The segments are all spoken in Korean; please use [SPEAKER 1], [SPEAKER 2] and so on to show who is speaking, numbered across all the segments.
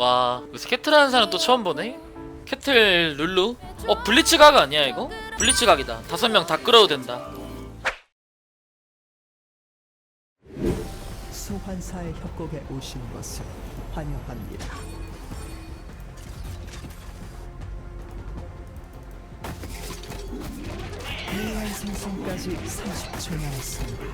[SPEAKER 1] 와 여기서 캐틀 하는 사람 또 처음 보네 캐틀 룰루 어 블리츠 각 아니야 이거? 블리츠 각이다 다섯 명 다 끌어도 된다
[SPEAKER 2] 소환사의 협곡에 오신 것을 환영합니다. AI 생성까지 30초 남았습니다.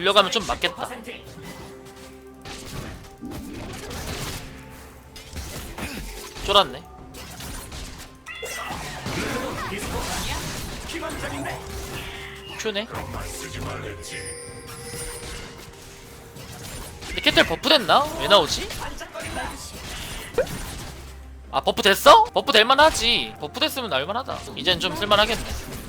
[SPEAKER 1] 빌려가면 좀 맞겠다 쫄았네 큐네 근데 캐틀 버프 됐나? 왜 나오지? 아 버프 됐어? 버프 될만하지 버프 됐으면 날만하다 이젠 좀 쓸만하겠네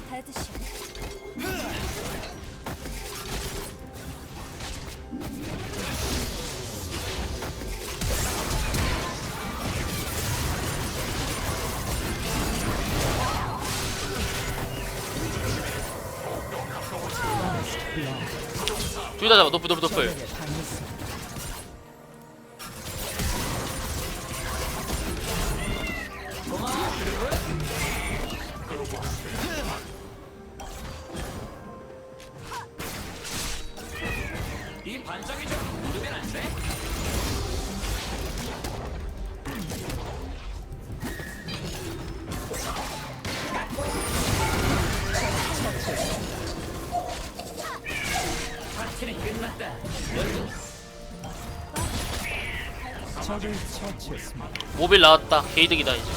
[SPEAKER 1] 둘 다 잡아 노플 노플 노플
[SPEAKER 2] 적에게 당했습니다.
[SPEAKER 1] 모빌 나왔다. 게이득이다 이제.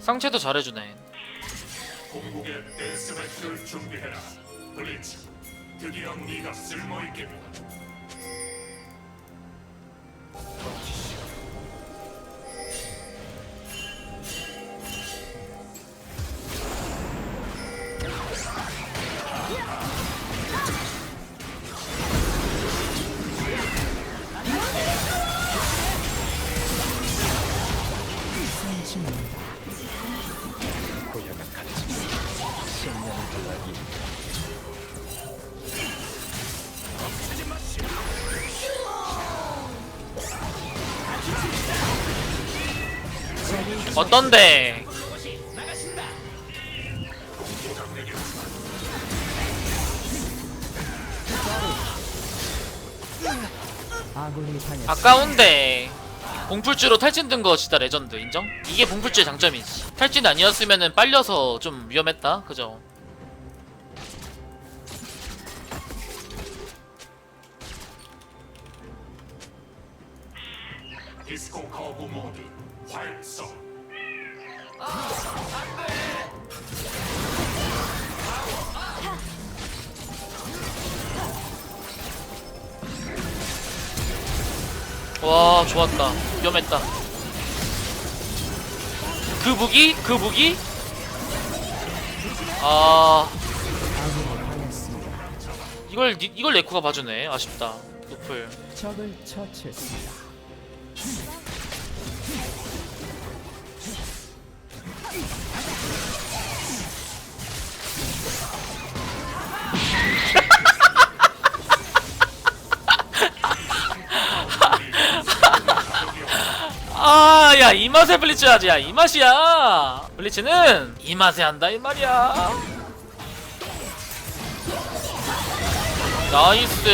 [SPEAKER 1] 상체도 잘해주네.
[SPEAKER 3] 공국의 데스매치를 준비해라. 블리츠, 드디어 네가 쓸모있 겠다.
[SPEAKER 2] 상징입니다.
[SPEAKER 1] 어떤데
[SPEAKER 2] 아군이 당했습니다.
[SPEAKER 1] 아까운데 봉풀주로 탈진 든 거 진짜 레전드 인정? 이게 봉풀주의 장점이지 탈진 아니었으면은 빨려서 좀 위험했다 그죠?
[SPEAKER 3] 디스코 거부 모드 활성.
[SPEAKER 1] 와 좋았다 위험했다 그 무기? 그 무기? 아. 이걸 니- 이걸 레코가 봐주네 아쉽다 노플
[SPEAKER 2] 적을 처치했습니다.
[SPEAKER 1] 야, 이 맛에 블리츠 하지. 야, 이 맛이야. 블리츠는 이 맛에 한다, 이 말이야. 나이스.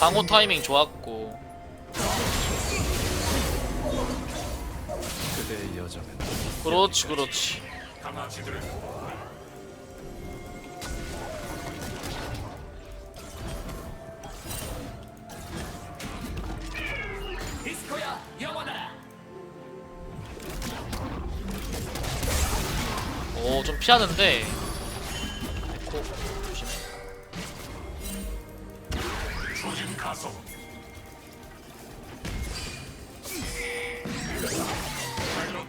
[SPEAKER 1] 방어 타이밍 좋았고. 그렇지, 그렇지.
[SPEAKER 3] 강아지들은
[SPEAKER 1] 오, 좀 피하는데. 에코, 조심해.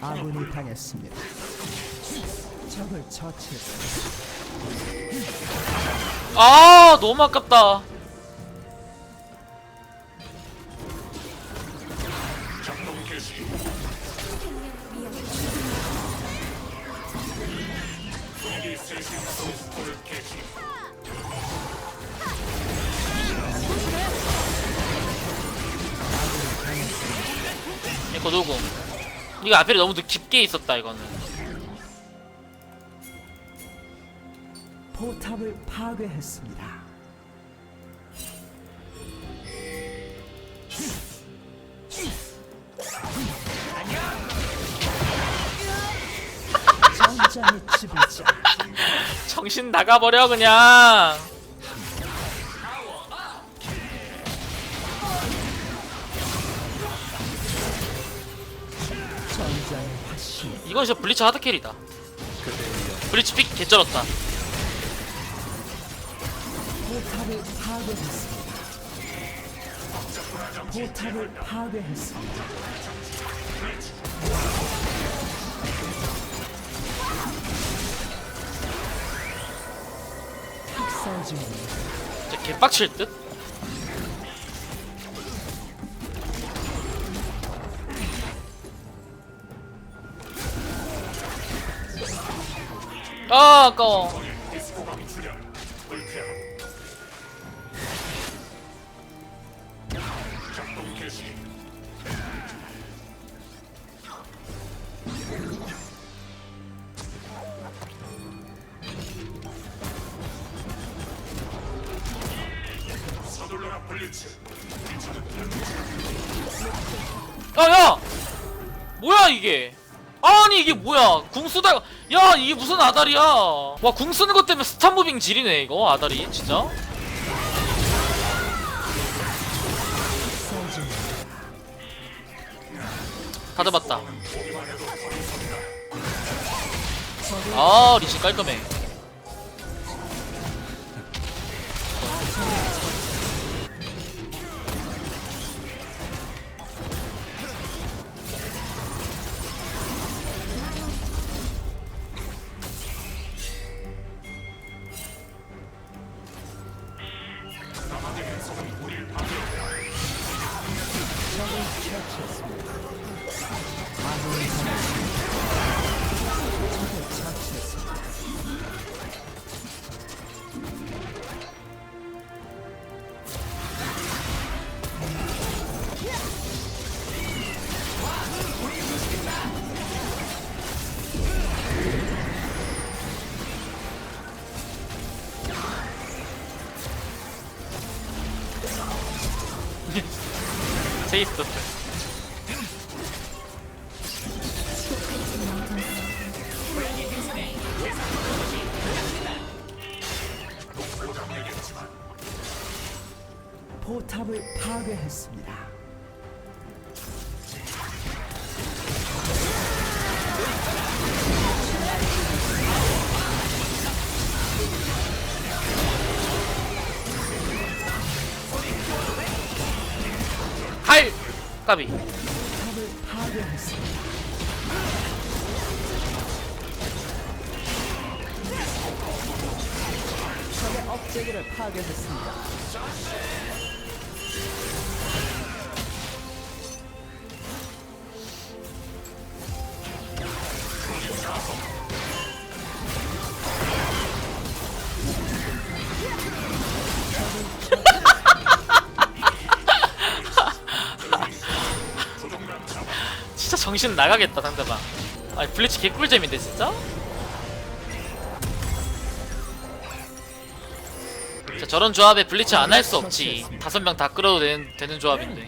[SPEAKER 2] 아군이 당했습니다. 적을 처치했습니다.
[SPEAKER 1] 아 너무 아깝다 이거 누구 이거 앞에 너무 깊게 있었다 이거는.
[SPEAKER 2] 포탑을 파괴했습니다.
[SPEAKER 1] 정신 나가버려 그냥 이건 진짜 블리츠 하드캐리다 블리츠 픽 개쩔었다
[SPEAKER 2] 포탑을 파괴했습니다. 포탑을 파괴했습니다. 학살.
[SPEAKER 1] 진짜 개빡칠 듯? 아 아까워. 야야! 뭐야 이게 아니 이게 뭐야? 궁 쓰다가 야 이게 무슨 아다리야? 와 궁 쓰는 것 때문에 스탑 무빙 지리네 이거 아다리 진짜.
[SPEAKER 2] 다
[SPEAKER 1] 잡았다. 아 리신 깔끔해 세이스
[SPEAKER 2] 포탑을 파괴했습니다.
[SPEAKER 1] 까비.
[SPEAKER 2] 적의 억제기를 파괴했습니다.
[SPEAKER 1] 정신 나가겠다 상대방 아니 블리츠 개꿀잼인데 진짜? 자, 저런 조합에 블리츠 안 할 수 없지 다섯 명 다 끌어도 되는, 되는 조합인데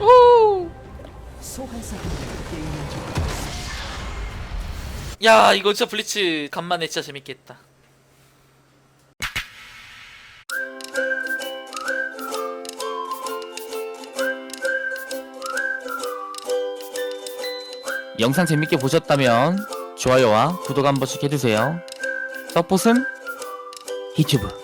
[SPEAKER 1] 우! 야 이거 진짜 블리츠 간만에 진짜 재밌겠다
[SPEAKER 4] 영상 재밌게 보셨다면 좋아요와 구독 한 번씩 해주세요. 서폿은 유튜브